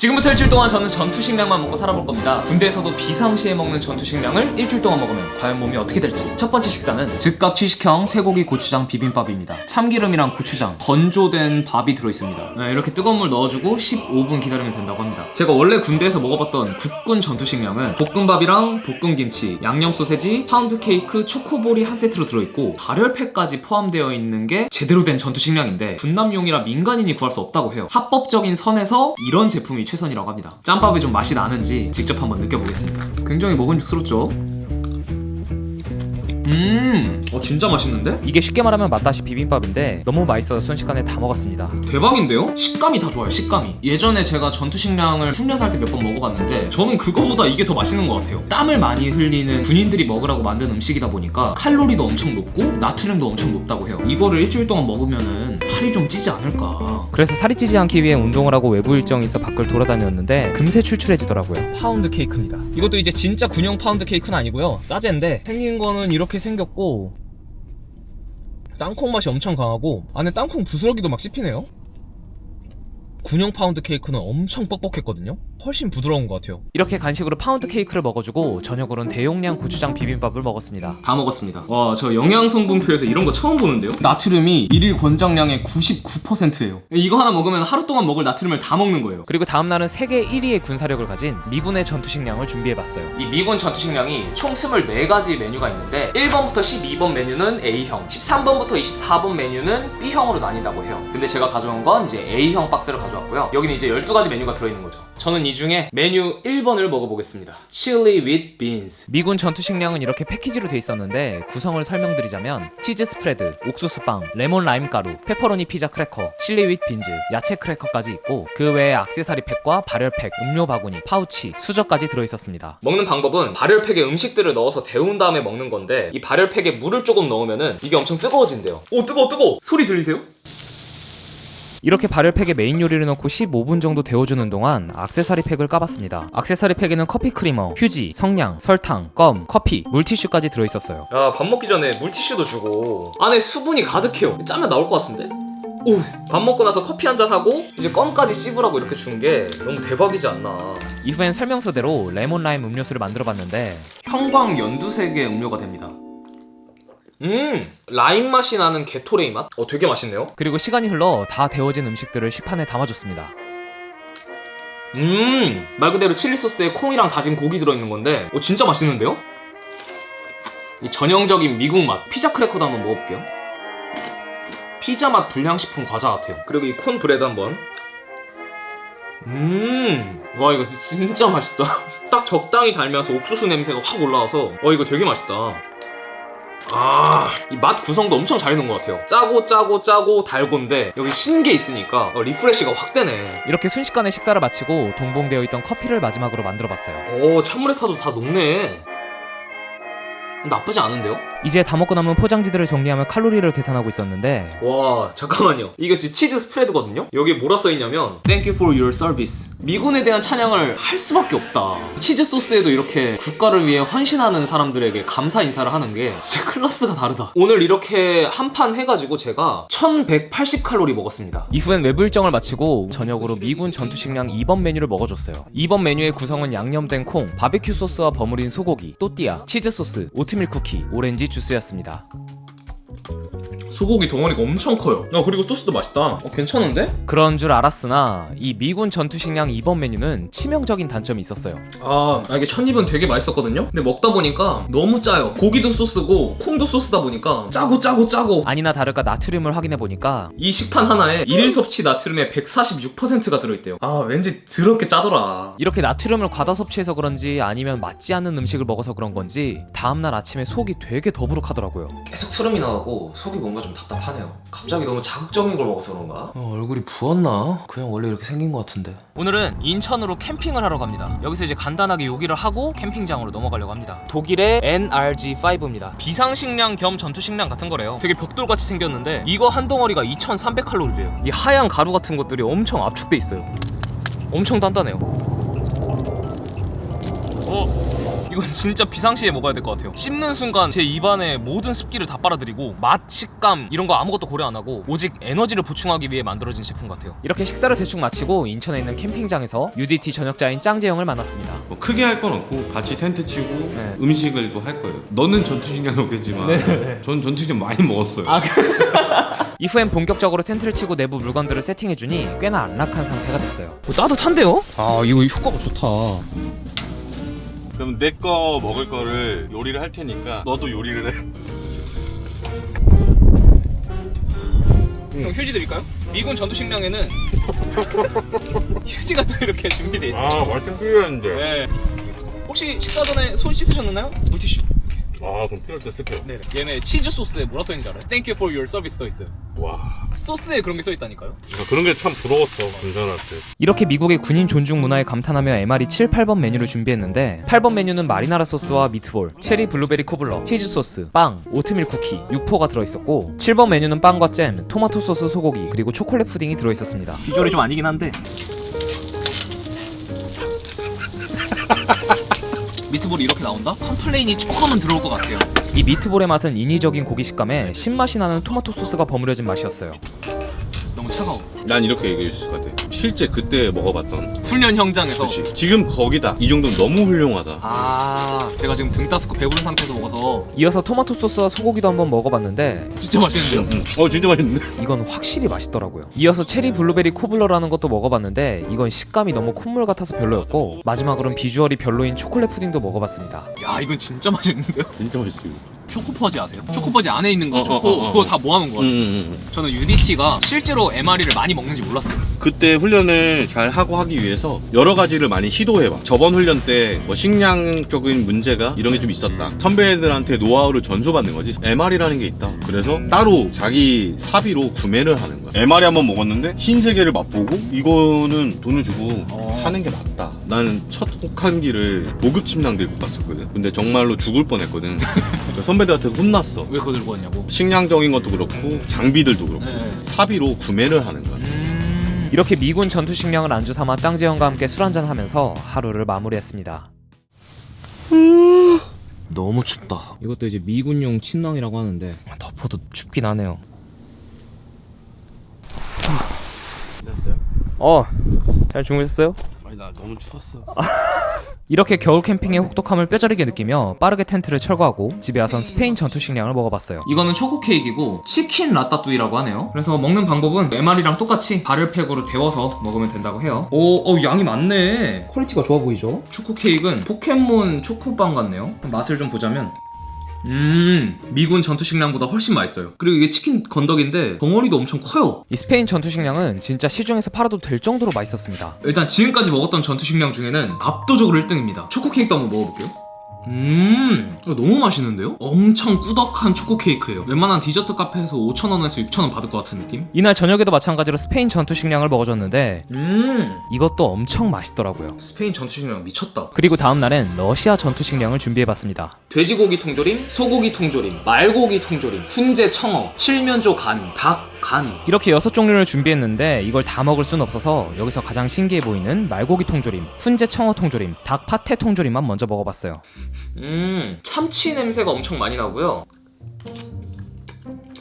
지금부터 일주일 동안 저는 전투 식량만 먹고 살아볼 겁니다. 군대에서도 비상시에 먹는 전투 식량을 일주일 동안 먹으면 과연 몸이 어떻게 될지. 첫 번째 식사는 즉각 취식형 쇠고기 고추장 비빔밥입니다. 참기름이랑 고추장, 건조된 밥이 들어있습니다. 네, 이렇게 뜨거운 물 넣어주고 15분 기다리면 된다고 합니다. 제가 원래 군대에서 먹어봤던 국군 전투 식량은 볶음밥이랑 볶음김치, 양념 소세지, 파운드 케이크, 초코볼이 한 세트로 들어있고 발열팩까지 포함되어 있는 게 제대로 된 전투 식량인데 군남용이라 민간인이 구할 수 없다고 해요. 합법적인 선에서 이런 제품이 최선이라고 합니다. 짬밥이 좀 맛이 나는지 직접 한번 느껴보겠습니다. 굉장히 먹음직스럽죠? 음, 어 진짜 맛있는데? 이게 쉽게 말하면 맛다시 비빔밥인데 너무 맛있어서 순식간에 다 먹었습니다. 대박인데요? 식감이 다 좋아요, 식감이. 예전에 제가 전투 식량을 훈련할 때 몇 번 먹어봤는데 저는 그거보다 이게 더 맛있는 것 같아요. 땀을 많이 흘리는 군인들이 먹으라고 만든 음식이다 보니까 칼로리도 엄청 높고 나트륨도 엄청 높다고 해요. 이거를 일주일 동안 먹으면은 살이 좀 찌지 않을까. 그래서 살이 찌지 않기 위해 운동을 하고 외부 일정이 있어 밖을 돌아다녔는데 금세 출출해지더라고요. 파운드 케이크입니다. 이것도 이제 진짜 군용 파운드 케이크는 아니고요. 싸제인데 생긴 거는 이렇게 생겼고 땅콩 맛이 엄청 강하고 안에 땅콩 부스러기도 막 씹히네요. 군용 파운드 케이크는 엄청 뻑뻑했거든요. 훨씬 부드러운 것 같아요. 이렇게 간식으로 파운드 케이크를 먹어주고 저녁으로는 대용량 고추장 비빔밥을 먹었습니다. 다 먹었습니다. 와, 저 영양 성분표에서 이런 거 처음 보는데요? 나트륨이 일일 권장량의 99%예요. 이거 하나 먹으면 하루 동안 먹을 나트륨을 다 먹는 거예요. 그리고 다음 날은 세계 1위의 군사력을 가진 미군의 전투 식량을 준비해봤어요. 이 미군 전투 식량이 총 24가지 메뉴가 있는데 1번부터 12번 메뉴는 A형, 13번부터 24번 메뉴는 B형으로 나뉜다고 해요. 근데 제가 가져온 건 이제 A형 박스를 가져왔고요. 여기는 이제 12가지 메뉴가 들어있는 거죠. 저는 이 중에 메뉴 1번을 먹어보겠습니다. Chili with beans. 미군 전투 식량은 이렇게 패키지로 돼 있었는데 구성을 설명드리자면 치즈 스프레드, 옥수수 빵, 레몬 라임 가루, 페퍼로니 피자 크래커, 칠리 윗 빈즈, 야채 크래커까지 있고 그 외에 액세서리 팩과 발열팩, 음료 바구니, 파우치, 수저까지 들어 있었습니다. 먹는 방법은 발열팩에 음식들을 넣어서 데운 다음에 먹는 건데 이 발열팩에 물을 조금 넣으면은 이게 엄청 뜨거워진대요. 오 뜨거워 뜨거워. 소리 들리세요? 이렇게 발열팩에 메인 요리를 넣고 15분 정도 데워주는 동안 액세서리 팩을 까봤습니다. 액세서리 팩에는 커피 크리머, 휴지, 성냥, 설탕, 껌, 커피, 물티슈까지 들어있었어요. 야 밥 먹기 전에 물티슈도 주고 안에 수분이 가득해요. 짜면 나올 것 같은데? 오, 밥 먹고 나서 커피 한 잔 하고 이제 껌까지 씹으라고 이렇게 준 게 너무 대박이지 않나. 이후엔 설명서대로 레몬 라임 음료수를 만들어 봤는데 형광 연두색의 음료가 됩니다. 음, 라임 맛이 나는 게토레이 맛? 어, 되게 맛있네요. 그리고 시간이 흘러 다 데워진 음식들을 식판에 담아줬습니다. 음, 말 그대로 칠리 소스에 콩이랑 다진 고기 들어있는 건데, 어, 진짜 맛있는데요? 이 전형적인 미국 맛, 피자 크래커도 한번 먹어볼게요. 피자 맛 불량식품 과자 같아요. 그리고 이 콘 브레드 한번. 음, 와, 이거 진짜 맛있다. 딱 적당히 달면서 옥수수 냄새가 확 올라와서, 어, 이거 되게 맛있다. 아, 이 맛 구성도 엄청 잘 해놓은 것 같아요. 짜고 짜고 짜고 달고인데, 여기 신게 있으니까 어, 리프레시가 확 되네. 이렇게 순식간에 식사를 마치고 동봉되어 있던 커피를 마지막으로 만들어 봤어요. 오 찬물에 타도 다 녹네 나쁘지 않은데요? 이제 다 먹고 남은 포장지들을 정리하며 칼로리를 계산하고 있었는데 와 잠깐만요. 이거 지금 치즈 스프레드거든요? 여기에 뭐라 써있냐면 Thank you for your service. 미군에 대한 찬양을 할 수밖에 없다. 치즈 소스에도 이렇게 국가를 위해 헌신하는 사람들에게 감사 인사를 하는 게 진짜 클래스가 다르다. 오늘 이렇게 한 판 해가지고 제가 1180칼로리 먹었습니다. 이후엔 외부 일정을 마치고 저녁으로 미군 전투 식량 2번 메뉴를 먹어줬어요. 2번 메뉴의 구성은 양념된 콩, 바베큐 소스와 버무린 소고기, 또띠아, 치즈 소스, 오트밀 쿠키, 오렌지 주스였습니다. 소고기 덩어리가 엄청 커요 아 그리고 소스도 맛있다 어 괜찮은데? 그런 줄 알았으나 이 미군 전투 식량 2번 메뉴는 치명적인 단점이 있었어요. 아, 아, 이게 첫입은 되게 맛있었거든요? 근데 먹다 보니까 너무 짜요. 고기도 소스고 콩도 소스다 보니까 짜고 짜고 짜고. 아니나 다를까 나트륨을 확인해 보니까 이 식판 하나에 일일 섭취 나트륨의 146%가 들어있대요. 아, 왠지 더럽게 짜더라. 이렇게 나트륨을 과다 섭취해서 그런지 아니면 맞지 않는 음식을 먹어서 그런 건지 다음날 아침에 속이 되게 더부룩하더라고요. 계속 트름이 나오고 속이 뭔가 좀 답답하네요. 갑자기 너무 자극적인 걸 먹어서 그런가? 어, 얼굴이 부었나? 그냥 원래 이렇게 생긴 것 같은데. 오늘은 인천으로 캠핑을 하러 갑니다. 여기서 이제 간단하게 요기를 하고 캠핑장으로 넘어가려고 합니다. 독일의 NRG5입니다. 비상식량 겸 전투식량 같은 거래요. 되게 벽돌같이 생겼는데 이거 한 덩어리가 2,300칼로리래요. 이 하얀 가루 같은 것들이 엄청 압축돼 있어요. 엄청 단단해요. 어, 이건 진짜 비상시에 먹어야 될 것 같아요. 씹는 순간 제 입안에 모든 습기를 다 빨아들이고 맛, 식감 이런 거 아무것도 고려 안 하고 오직 에너지를 보충하기 위해 만들어진 제품 같아요. 이렇게 식사를 대충 마치고 인천에 있는 캠핑장에서 UDT 전역자인 짱재영을 만났습니다. 뭐 크게 할 건 없고 같이 텐트 치고 네. 음식을 또 할 거예요. 너는 전투식량 없겠지만 전 전투식량 많이 먹었어요. 이후엔 본격적으로 텐트를 치고 내부 물건들을 세팅해주니 꽤나 안락한 상태가 됐어요. 따뜻한데요? 아 이거 효과가 좋다. 그럼 내 거 먹을 거를 요리를 할 테니까 너도 요리를 해. 형 휴지 드릴까요? 미군 전투 식량에는 휴지가 또 이렇게 준비돼 있어요. 아 완전 필요한데. 네. 혹시 식사 전에 손 씻으셨나요? 물티슈. 아 그럼 필요할 때 쓸게요. 네. 얘네 치즈 소스에 뭐라 써 있는지 알아요? Thank you for your service 써 있어요. 와 소스에 그런 게 써 있다니까요. 그런 게 참 부러웠어 군산할 때. 이렇게 미국의 군인 존중 문화에 감탄하며 MR이 7, 8번 메뉴를 준비했는데 8번 메뉴는 마리나라 소스와 미트볼, 체리 블루베리 코블러, 치즈 소스, 빵, 오트밀 쿠키, 육포가 들어있었고 7번 메뉴는 빵과 잼, 토마토 소스 소고기 그리고 초콜릿 푸딩이 들어있었습니다. 비주얼이 좀 아니긴 한데. 미트볼이 이렇게 나온다? 컴플레인이 조금은 들어올 것 같아요. 이 미트볼의 맛은 인위적인 고기 식감에 신맛이 나는 토마토 소스가 버무려진 맛이었어요. 너무 차가워. 난 이렇게 얘기해 줄것 같아. 실제 그때 먹어봤던. 훈련 현장에서. 그렇지. 지금 거기다. 이 정도면 너무 훌륭하다. 아, 제가 지금 등 따스고 배부른 상태에서 먹어서 이어서 토마토 소스와 소고기도 한번 먹어봤는데 진짜 맛있는데요? 음. 어 진짜 맛있는데. 이건 확실히 맛있더라고요. 이어서 체리 블루베리 코블러라는 것도 먹어봤는데 이건 식감이 너무 콧물 같아서 별로였고 마지막으로는 비주얼이 별로인 초콜릿 푸딩도 먹어봤습니다. 야, 이건 진짜 맛있는데요? 진짜 맛있어. 초코퍼지 아세요? 초코퍼지 안에 있는 거 어, 어, 초코 어, 어. 그거 다 모아놓은 거 음. 음, 음. 저는 UDT가 실제로 MRE를 많이 먹는지 몰랐어요. 그때 훈련을 잘 하고 하기 위해서 여러 가지를 많이 시도해봐. 저번 훈련 때 뭐 식량적인 문제가 이런 게 좀 있었다. 선배들한테 노하우를 전수받는 거지. MR이라는 게 있다. 그래서 따로 자기 사비로 구매를 하는 거야. MR이 한번 먹었는데 신세계를 맛보고 이거는 돈을 주고 어. 사는 게 맞다. 나는 첫 혹한기를 고급 침낭 들고 갔었거든. 근데 정말로 죽을 뻔했거든. 선배들한테 혼났어. 왜 그거 들고 왔냐고? 식량적인 것도 그렇고 장비들도 그렇고 네. 사비로 구매를 하는 거야. 음... 이렇게 미군 전투 식량을 안주 삼아 짱재형과 함께 술 한잔 하면서 하루를 마무리했습니다. 너무 춥다. 이것도 이제 미군용 침낭이라고 하는데 덮어도 춥긴 하네요. 어, 잘 주무셨어요? 아니 나 너무 추웠어. 이렇게 겨울 캠핑의 혹독함을 뼈저리게 느끼며 빠르게 텐트를 철거하고 집에 와선 스페인 전투 식량을 먹어봤어요. 이거는 초코 케이크이고 치킨 라따뚜이라고 하네요. 그래서 먹는 방법은 MR이랑 똑같이 발열팩으로 데워서 먹으면 된다고 해요. 오, 어, 양이 많네. 퀄리티가 좋아 보이죠? 초코 케이크는 포켓몬 초코빵 같네요. 맛을 좀 보자면. 음, 미군 전투 식량보다 훨씬 맛있어요. 그리고 이게 치킨 건더기인데 덩어리도 엄청 커요. 이 스페인 전투 식량은 진짜 시중에서 팔아도 될 정도로 맛있었습니다. 일단 지금까지 먹었던 전투 식량 중에는 압도적으로 1등입니다. 초코 케이크도 한번 먹어볼게요. 음, 너무 맛있는데요? 엄청 꾸덕한 초코 케이크예요. 웬만한 디저트 카페에서 5,000원에서 6,000원 받을 것 같은 느낌? 이날 저녁에도 마찬가지로 스페인 전투 식량을 먹어줬는데 음, 이것도 엄청 맛있더라고요. 스페인 전투 식량 미쳤다. 그리고 다음 날엔 러시아 전투 식량을 준비해봤습니다. 돼지고기 통조림, 소고기 통조림, 말고기 통조림, 훈제 청어, 칠면조 간, 닭 간. 이렇게 여섯 종류를 준비했는데 이걸 다 먹을 순 없어서 여기서 가장 신기해 보이는 말고기 통조림, 훈제 청어 통조림, 닭 파테 통조림만 먼저 먹어봤어요. 음, 참치 냄새가 엄청 많이 나고요.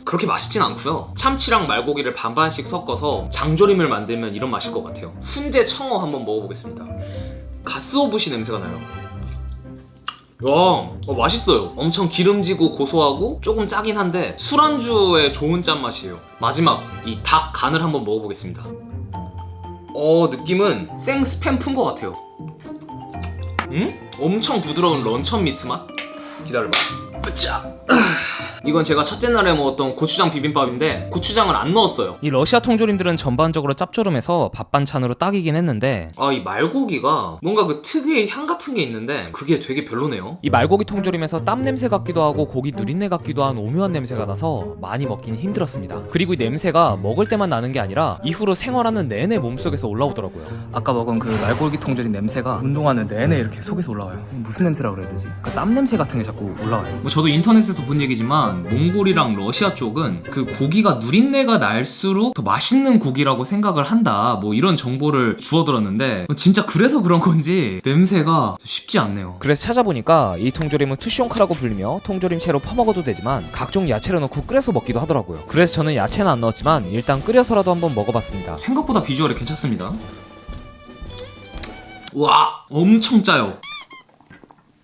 그렇게 맛있진 않고요. 참치랑 말고기를 반반씩 섞어서 장조림을 만들면 이런 맛일 것 같아요. 훈제 청어 한번 먹어보겠습니다. 가스오부시 냄새가 나요. 와, 어, 맛있어요. 엄청 기름지고 고소하고 조금 짜긴 한데 술안주에 좋은 짠맛이에요. 마지막 이 닭 간을 한번 먹어보겠습니다. 어, 느낌은 생 스팸 푼 것 같아요. 음? 엄청 부드러운 런천 미트 맛? 기다려봐. 으쌰. 이건 제가 첫째 날에 먹었던 고추장 비빔밥인데 고추장을 안 넣었어요. 이 러시아 통조림들은 전반적으로 짭조름해서 밥 반찬으로 딱이긴 했는데 아, 이 말고기가 뭔가 그 특유의 향 같은 게 있는데 그게 되게 별로네요. 이 말고기 통조림에서 땀 냄새 같기도 하고 고기 누린내 같기도 한 오묘한 냄새가 나서 많이 먹긴 힘들었습니다. 그리고 이 냄새가 먹을 때만 나는 게 아니라 이후로 생활하는 내내 몸속에서 올라오더라고요. 아까 먹은 그 말골기 통조림 냄새가 운동하는 내내 이렇게 속에서 올라와요. 무슨 냄새라 그래야 되지? 그 땀 냄새 같은 게 자꾸 올라와요. 뭐 저도 인터넷에서 본 얘기지만 몽골이랑 러시아 쪽은 그 고기가 누린내가 날수록 더 맛있는 고기라고 생각을 한다. 뭐 이런 정보를 주워 들었는데 진짜 그래서 그런 건지 냄새가 쉽지 않네요. 그래서 찾아보니까 이 통조림은 투시온카라고 불리며 통조림 채로 퍼먹어도 되지만 각종 야채를 넣고 끓여서 먹기도 하더라고요. 그래서 저는 야채는 안 넣었지만 일단 끓여서라도 한번 먹어봤습니다. 생각보다 비주얼이 괜찮습니다. 와, 엄청 짜요.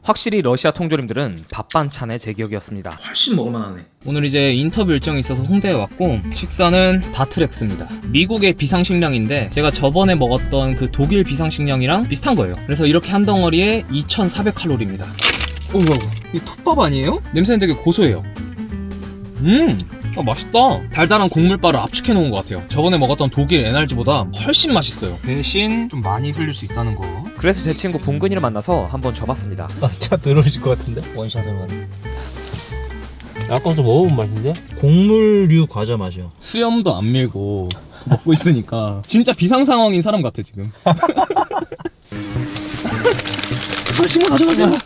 확실히 러시아 통조림들은 밥 반찬의 제격이었습니다. 훨씬 먹을만하네. 오늘 이제 인터뷰 일정이 있어서 홍대에 왔고 식사는 다트렉스입니다. 미국의 비상식량인데 제가 저번에 먹었던 그 독일 비상식량이랑 비슷한 거예요. 그래서 이렇게 한 덩어리에 2,400칼로리입니다. 오우, 이 톱밥 아니에요? 냄새는 되게 고소해요. 음, 아, 맛있다. 달달한 곡물바를 압축해 놓은 것 같아요. 저번에 먹었던 독일 NRG보다 훨씬 맛있어요. 대신 좀 많이 흘릴 수 있다는 거. 그래서 제 친구 봉근이를 만나서 한번 줘봤습니다. 아, 차 들어오실 것 같은데? 원샷으로 가는. 아까부터 먹어본 맛인데? 곡물류 과자 맛이요. 수염도 안 밀고 먹고 있으니까 진짜 비상 상황인 사람 같아 지금.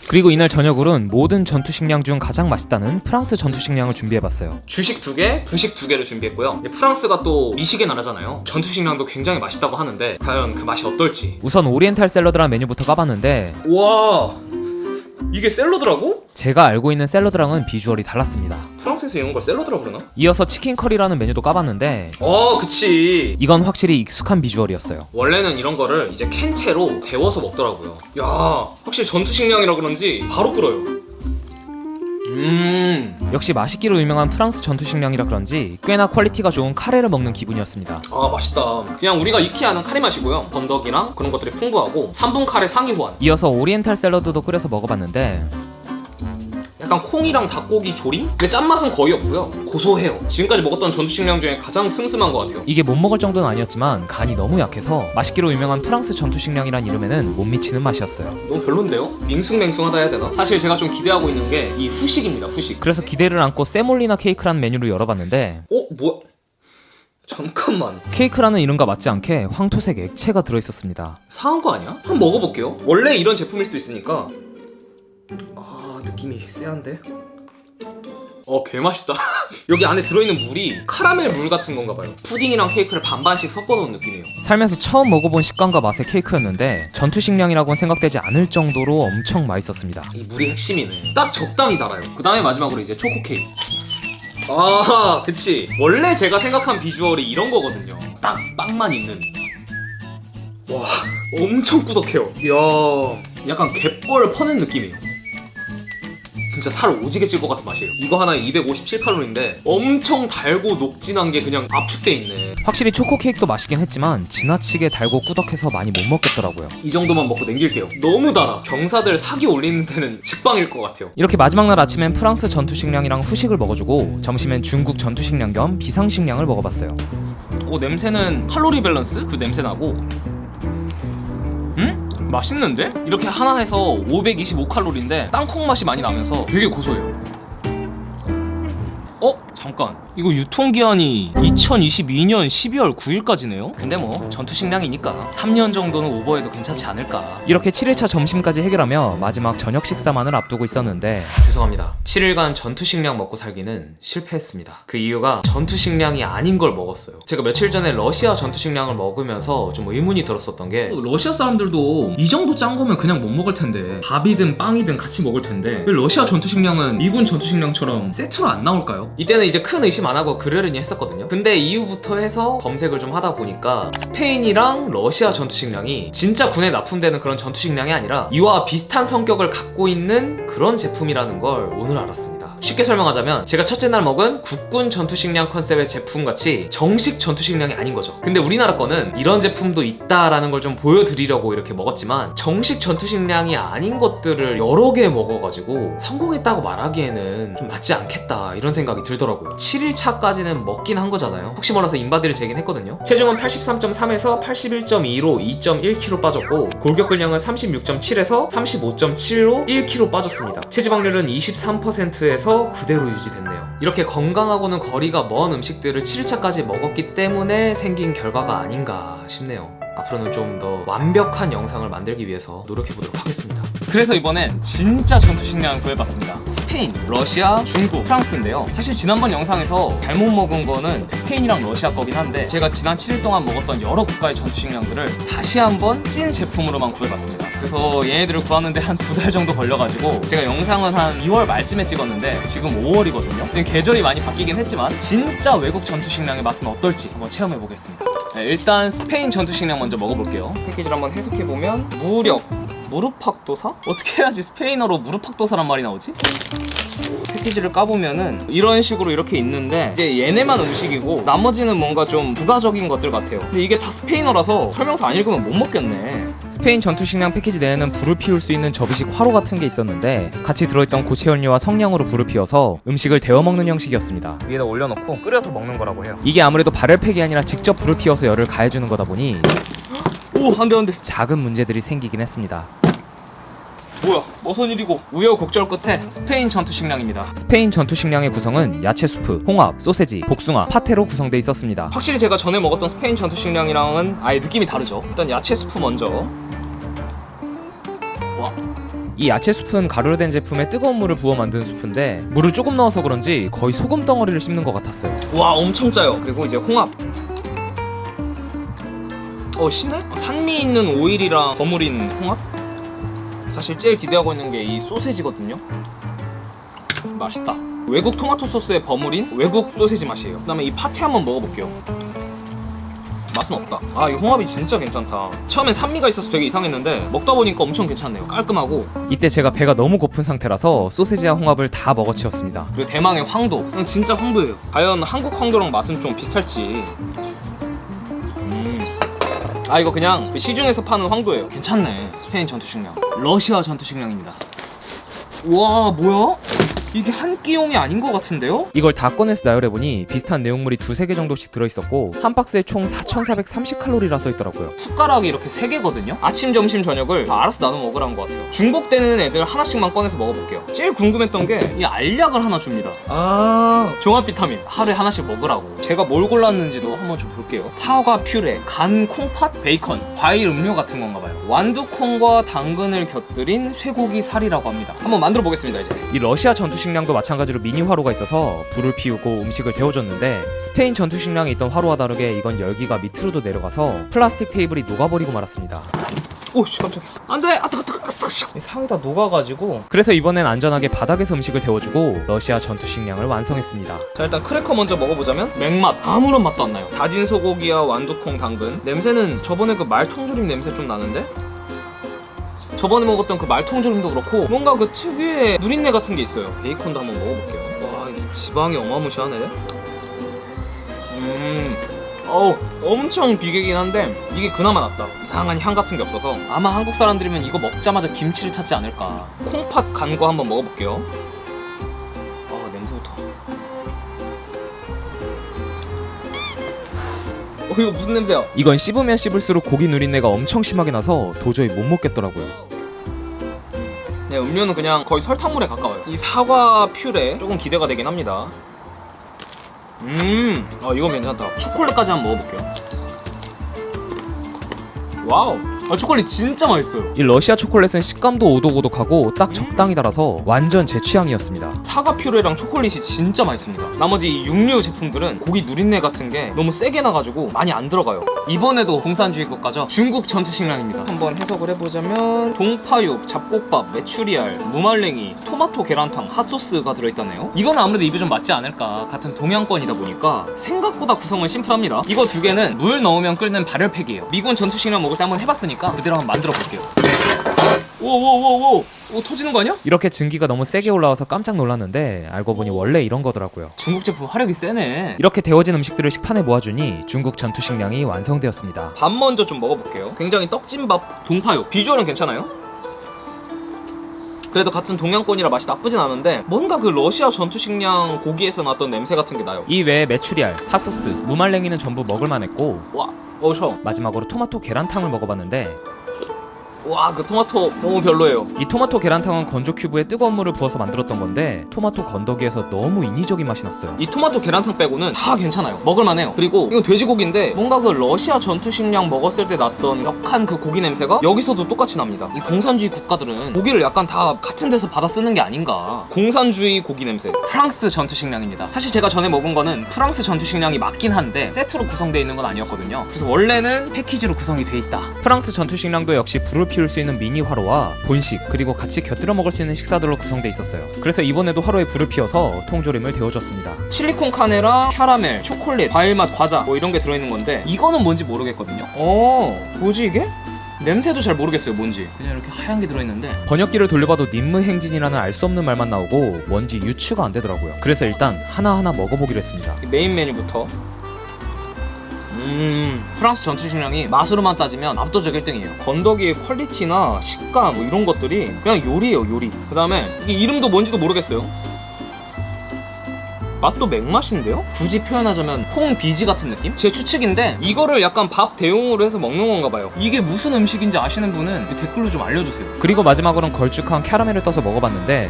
그리고 이날 저녁으로는 모든 전투 식량 중 가장 맛있다는 프랑스 전투 식량을 준비해봤어요. 주식 두 개, 부식 두 개를 준비했고요. 프랑스가 또 미식의 나라잖아요. 전투 식량도 굉장히 맛있다고 하는데 과연 그 맛이 어떨지. 우선 오리엔탈 샐러드란 메뉴부터 까봤는데 와, 이게 샐러드라고? 제가 알고 있는 샐러드랑은 비주얼이 달랐습니다. 프랑스에서 이런 걸 샐러드라고 그러나? 이어서 치킨 커리라는 메뉴도 까봤는데 어, 그치. 이건 확실히 익숙한 비주얼이었어요. 원래는 이런 거를 이제 캔 채로 데워서 먹더라고요. 야, 확실히 전투 식량이라 그런지 바로 끓어요. 음, 역시 맛있기로 유명한 프랑스 전투 식량이라 그런지 꽤나 퀄리티가 좋은 카레를 먹는 기분이었습니다. 아 맛있다. 그냥 우리가 익히 아는 카레 맛이고요. 건더기랑 그런 것들이 풍부하고 3분 카레 상위 호환. 이어서 오리엔탈 샐러드도 끓여서 먹어봤는데 약간 콩이랑 닭고기 조림? 근데 짠맛은 거의 없고요. 고소해요. 지금까지 먹었던 전투 식량 중에 가장 슴슴한 것 같아요. 이게 못 먹을 정도는 아니었지만 간이 너무 약해서 맛있기로 유명한 프랑스 전투 식량이란 이름에는 못 미치는 맛이었어요. 너무 별론데요? 밍숭맹숭하다 해야 되나? 사실 제가 좀 기대하고 있는 게 이 후식입니다. 후식. 그래서 기대를 안고 세몰리나 케이크라는 메뉴를 열어봤는데 어? 뭐야? 잠깐만. 케이크라는 이름과 맞지 않게 황토색 액체가 들어있었습니다. 상한 거 아니야? 한번 먹어볼게요. 원래 이런 제품일 수도 있으니까. 아 느낌이 쎄한데? 어, 개 맛있다. 여기 안에 들어있는 물이 카라멜 물 같은 건가 봐요. 푸딩이랑 케이크를 반반씩 섞어놓은 느낌이에요. 살면서 처음 먹어본 식감과 맛의 케이크였는데 전투 식량이라고는 생각되지 않을 정도로 엄청 맛있었습니다. 이 물이 핵심이네. 딱 적당히 달아요. 그 다음에 마지막으로 이제 초코 케이크. 아, 그치. 원래 제가 생각한 비주얼이 이런 거거든요. 딱 빵만 있는. 와, 엄청 꾸덕해요. 이야, 약간 갯벌 퍼는 느낌이에요. 진짜 살 오지게 찔 것 같은 맛이에요. 이거 하나에 257칼로리인데 엄청 달고 녹진한 게 그냥 압축돼 있네. 확실히 초코 케이크도 맛있긴 했지만 지나치게 달고 꾸덕해서 많이 못 먹겠더라고요. 이 정도만 먹고 남길게요. 너무 달아. 병사들 사기 올리는 데는 직방일 것 같아요. 이렇게 마지막 날 아침엔 프랑스 전투 식량이랑 후식을 먹어주고 점심엔 중국 전투 식량 겸 비상 식량을 먹어봤어요. 어 냄새는 칼로리 밸런스 그 냄새 나고 음? 맛있는데? 이렇게 하나 해서 525칼로리인데 땅콩 맛이 많이 나면서 되게 고소해요 어? 잠깐. 이거 유통기한이 2022년 12월 9일까지네요? 근데 뭐 전투 식량이니까 3년 정도는 오버해도 괜찮지 않을까? 이렇게 7일차 점심까지 해결하며 마지막 저녁 식사만을 앞두고 있었는데 죄송합니다. 7일간 전투 식량 먹고 살기는 실패했습니다. 그 이유가 전투 식량이 아닌 걸 먹었어요. 제가 며칠 전에 러시아 전투 식량을 먹으면서 좀 의문이 들었었던 게 러시아 사람들도 이 정도 짠 거면 그냥 못 먹을 텐데 밥이든 빵이든 같이 먹을 텐데 왜 러시아 전투 식량은 미군 전투 식량처럼 세트로 안 나올까요? 이때는 이제 큰 의심 안 하고 그러려니 했었거든요 근데 이후부터 해서 검색을 좀 하다 보니까 스페인이랑 러시아 전투 식량이 진짜 군에 납품되는 그런 전투 식량이 아니라 이와 비슷한 성격을 갖고 있는 그런 제품이라는 걸 오늘 알았습니다. 쉽게 설명하자면 제가 첫째 날 먹은 국군 전투 식량 컨셉의 제품 같이 정식 전투 식량이 아닌 거죠. 근데 우리나라 거는 이런 제품도 있다라는 걸 좀 보여드리려고 이렇게 먹었지만 정식 전투 식량이 아닌 것들을 여러 개 먹어가지고 성공했다고 말하기에는 좀 맞지 않겠다 이런 생각이 들더라고요. 7일차까지는 먹긴 한 거잖아요. 혹시 몰라서 인바디를 재긴 했거든요. 체중은 83.3에서 81.2로 2.1kg 빠졌고 골격근량은 36.7에서 35.7로 1kg 빠졌습니다. 체지방률은 23%에서 그대로 유지됐네요. 이렇게 건강하고는 거리가 먼 음식들을 7일차까지 먹었기 때문에 생긴 결과가 아닌가 싶네요. 앞으로는 좀 더 완벽한 영상을 만들기 위해서 노력해 보도록 하겠습니다. 그래서 이번엔 진짜 전투 식량을 구해봤습니다. 스페인, 러시아, 중국, 프랑스인데요. 사실 지난번 영상에서 잘못 먹은 거는 스페인이랑 러시아 거긴 한데 제가 지난 7일 동안 먹었던 여러 국가의 전투 식량들을 다시 한번 찐 제품으로만 구해봤습니다. 그래서 얘네들을 구하는데 한 두 달 정도 걸려가지고 제가 영상은 한 2월 말쯤에 찍었는데 지금 5월이거든요. 계절이 많이 바뀌긴 했지만 진짜 외국 전투 식량의 맛은 어떨지 한번 체험해 보겠습니다. 네, 일단 스페인 전투 식량 먼저 먹어볼게요. 패키지를 한번 해석해 보면 무력, 무르팍도사? 어떻게 해야지 스페인어로 무르팍도사란 말이 나오지? 패키지를 까보면은 이런 식으로 이렇게 있는데 이제 얘네만 음식이고 나머지는 뭔가 좀 부가적인 것들 같아요. 근데 이게 다 스페인어라서 설명서 안 읽으면 못 먹겠네. 스페인 전투 식량 패키지 내에는 불을 피울 수 있는 접이식 화로 같은 게 있었는데 같이 들어있던 고체연료와 성냥으로 불을 피워서 음식을 데워 먹는 형식이었습니다. 위에다 올려놓고 끓여서 먹는 거라고 해요. 이게 아무래도 발열팩이 아니라 직접 불을 피워서 열을 가해주는 거다 보니 오, 안 돼, 안 돼. 작은 문제들이 생기긴 했습니다. 뭐야, 무슨 일이고. 우여곡절 끝에 스페인 전투 식량입니다. 스페인 전투 식량의 구성은 야채 수프, 홍합, 소세지, 복숭아, 파테로 구성돼 있었습니다. 확실히 제가 전에 먹었던 스페인 전투 식량이랑은 아예 느낌이 다르죠. 일단 야채 수프 먼저. 와, 이 야채 수프는 가루로 된 제품에 뜨거운 물을 부어 만든 수프인데 물을 조금 넣어서 그런지 거의 소금 덩어리를 씹는 것 같았어요. 와 엄청 짜요. 그리고 이제 홍합. 어 시네? 산미 있는 오일이랑 버무린 홍합? 사실 제일 기대하고 있는 게 이 소세지거든요. 맛있다. 외국 토마토 소스에 버무린 외국 소세지 맛이에요. 그 다음에 이 파테 한번 먹어볼게요. 맛은 없다. 아, 이 홍합이 진짜 괜찮다. 처음엔 산미가 있어서 되게 이상했는데 먹다 보니까 엄청 괜찮네요. 깔끔하고 이때 제가 배가 너무 고픈 상태라서 소세지와 홍합을 다 먹어치웠습니다. 그리고 대망의 황도. 그냥 진짜 황도예요. 과연 한국 황도랑 맛은 좀 비슷할지. 음. 아 이거 그냥 시중에서 파는 황도예요. 괜찮네. 스페인 전투식량. 러시아 전투식량입니다. 와 뭐야? 이게 한 끼용이 아닌 것 같은데요? 이걸 다 꺼내서 나열해보니 비슷한 내용물이 두세 개 정도씩 들어있었고 한 박스에 총 4,430칼로리라 써있더라고요. 숟가락이 이렇게 세 개거든요. 아침, 점심, 저녁을 다 알아서 나눠 먹으라는 것 같아요. 중복되는 애들 하나씩만 꺼내서 먹어볼게요. 제일 궁금했던 게 이 알약을 하나 줍니다. 아 종합 비타민 하루에 하나씩 먹으라고. 제가 뭘 골랐는지도 한번 좀 볼게요. 사과 퓨레, 간 콩팥, 베이컨, 과일 음료 같은 건가 봐요. 완두콩과 당근을 곁들인 쇠고기 살이라고 합니다. 한번 만들어 보겠습니다 이제. 이 러시아 전투 식량도 마찬가지로 미니 화로가 있어서 불을 피우고 음식을 데워줬는데 스페인 전투식량에 있던 화로와 다르게 이건 열기가 밑으로도 내려가서 플라스틱 테이블이 녹아버리고 말았습니다. 오씨 깜짝이야. 안돼. 아따 아따 아따. 이 상에다 녹아가지고. 그래서 이번엔 안전하게 바닥에서 음식을 데워주고 러시아 전투식량을 완성했습니다. 자 일단 크래커 먼저 먹어보자면 맥맛 아무런 맛도 안 나요 다진 소고기와 완두콩 당근 냄새는 저번에 그 말통조림 냄새 좀 나는데 저번에 먹었던 그 말통조림도 그렇고 뭔가 그 특유의 누린내 같은 게 있어요. 베이컨도 한번 먹어볼게요. 와 이게 지방이 어마무시하네. 음 어우 엄청 비계긴 한데 이게 그나마 낫다. 이상한 향 같은 게 없어서. 아마 한국 사람들이면 이거 먹자마자 김치를 찾지 않을까. 콩팥 간거 한번 먹어볼게요 이거 무슨 냄새야? 이건 씹으면 씹을수록 고기 누린내가 엄청 심하게 나서 도저히 못 먹겠더라고요. 네 음료는 그냥 거의 설탕물에 가까워요. 이 사과 퓨레 조금 기대가 되긴 합니다. 음, 아 이건 괜찮다. 초콜릿까지 한번 먹어볼게요. 와우, 아 초콜릿 진짜 맛있어요. 이 러시아 초콜릿은 식감도 오독오독하고 딱 적당히 달아서 완전 제 취향이었습니다. 사과 퓨레랑 초콜릿이 진짜 맛있습니다. 나머지 이 육류 제품들은 고기 누린내 같은 게 너무 세게 나가지고 많이 안 들어가요. 이번에도 공산주의 국가죠. 중국 전투식량입니다. 한번 해석을 해보자면 동파육, 잡곡밥, 메추리알, 무말랭이, 토마토 계란탕, 핫소스가 들어있다네요. 이건 아무래도 입에 좀 맞지 않을까. 같은 동양권이다 보니까 생각보다 구성은 심플합니다. 이거 두 개는 물 넣으면 끓는 발열팩이에요. 미군 전투식량 먹을 때 한번 해봤으니까 그대로 한번 만들어 볼게요. 오오오오, 오 터지는 거 아니야? 이렇게 증기가 너무 세게 올라와서 깜짝 놀랐는데 알고 보니 원래 이런 거더라고요. 중국 제품 화력이 세네. 이렇게 데워진 음식들을 식판에 모아주니 중국 전투 식량이 완성되었습니다. 밥 먼저 좀 먹어볼게요. 굉장히 떡진밥, 동파육. 비주얼은 괜찮아요? 그래도 같은 동양권이라 맛이 나쁘진 않은데 뭔가 그 러시아 전투식량 고기에서 났던 냄새 같은 게 나요. 이 외에 메추리알, 핫소스, 무말랭이는 전부 먹을만했고 와, 어셔. 마지막으로 토마토 계란탕을 먹어봤는데 와 그 토마토 너무 별로예요. 이 토마토 계란탕은 건조 큐브에 뜨거운 물을 부어서 만들었던 건데 토마토 건더기에서 너무 인위적인 맛이 났어요. 이 토마토 계란탕 빼고는 다 괜찮아요. 먹을만해요. 그리고 이건 돼지고기인데 뭔가 그 러시아 전투 식량 먹었을 때 났던 역한 그 고기 냄새가 여기서도 똑같이 납니다. 이 공산주의 국가들은 고기를 약간 다 같은 데서 받아 쓰는 게 아닌가. 공산주의 고기 냄새. 프랑스 전투 식량입니다. 사실 제가 전에 먹은 거는 프랑스 전투 식량이 맞긴 한데 세트로 구성되어 있는 건 아니었거든요. 그래서 원래는 패키지로 구성이 돼 있다. 프랑스 전투 식량도 역시 불을 피울 수 있는 미니 화로와 본식 그리고 같이 곁들여 먹을 수 있는 식사들로 구성돼 있었어요. 그래서 이번에도 화로에 불을 피워서 통조림을 데워줬습니다. 실리콘 카네라, 캐러멜, 초콜릿, 과일 맛, 과자 뭐 이런 게 들어있는 건데 이거는 뭔지 모르겠거든요. 어, 뭐지 이게? 냄새도 잘 모르겠어요 뭔지 그냥 이렇게 하얀 게 들어있는데 번역기를 돌려봐도 님무 행진이라는 알 수 없는 말만 나오고 뭔지 유추가 안 되더라고요. 그래서 일단 하나하나 먹어보기로 했습니다. 이 메인 메뉴부터 음 프랑스 전투 식량이 맛으로만 따지면 압도적 1등이에요 건더기의 퀄리티나 식감 뭐 이런 것들이 그냥 요리예요 요리 그 다음에 이게 이름도 뭔지도 모르겠어요 맛도 맥맛인데요? 굳이 표현하자면 콩비지 같은 느낌? 제 추측인데 이거를 약간 밥 대용으로 해서 먹는 건가 봐요 이게 무슨 음식인지 아시는 분은 댓글로 좀 알려주세요 그리고 마지막으로는 걸쭉한 캐러멜을 떠서 먹어봤는데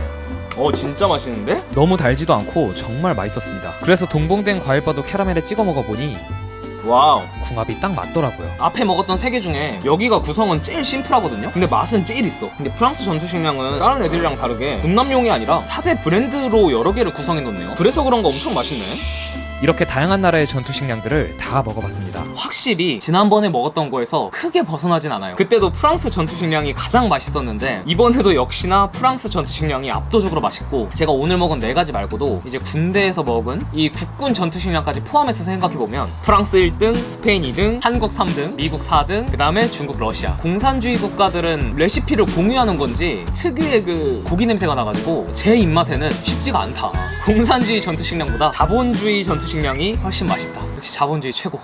어 진짜 맛있는데? 너무 달지도 않고 정말 맛있었습니다. 그래서 동봉된 과일바도 캐러멜에 찍어 먹어보니 와우 궁합이 딱 맞더라고요. 앞에 먹었던 세 개 중에 여기가 구성은 제일 심플하거든요. 근데 맛은 제일 있어. 근데 프랑스 전투 식량은 다른 애들이랑 다르게 국남용이 아니라 사제 브랜드로 여러 개를 구성해 놓네요. 그래서 그런가 엄청 맛있네. 이렇게 다양한 나라의 전투 식량들을 다 먹어봤습니다. 확실히 지난번에 먹었던 거에서 크게 벗어나진 않아요. 그때도 프랑스 전투 식량이 가장 맛있었는데 이번에도 역시나 프랑스 전투 식량이 압도적으로 맛있고 제가 오늘 먹은 네 가지 말고도 이제 군대에서 먹은 이 국군 전투 식량까지 포함해서 생각해 보면 프랑스 1등, 스페인 2등, 한국 3등, 미국 4등, 그 다음에 중국, 러시아. 공산주의 국가들은 레시피를 공유하는 건지 특유의 그 고기 냄새가 나가지고 제 입맛에는 쉽지가 않다. 공산주의 전투 식량보다 자본주의 전투 식량이 훨씬 맛있다. 역시 자본주의 최고.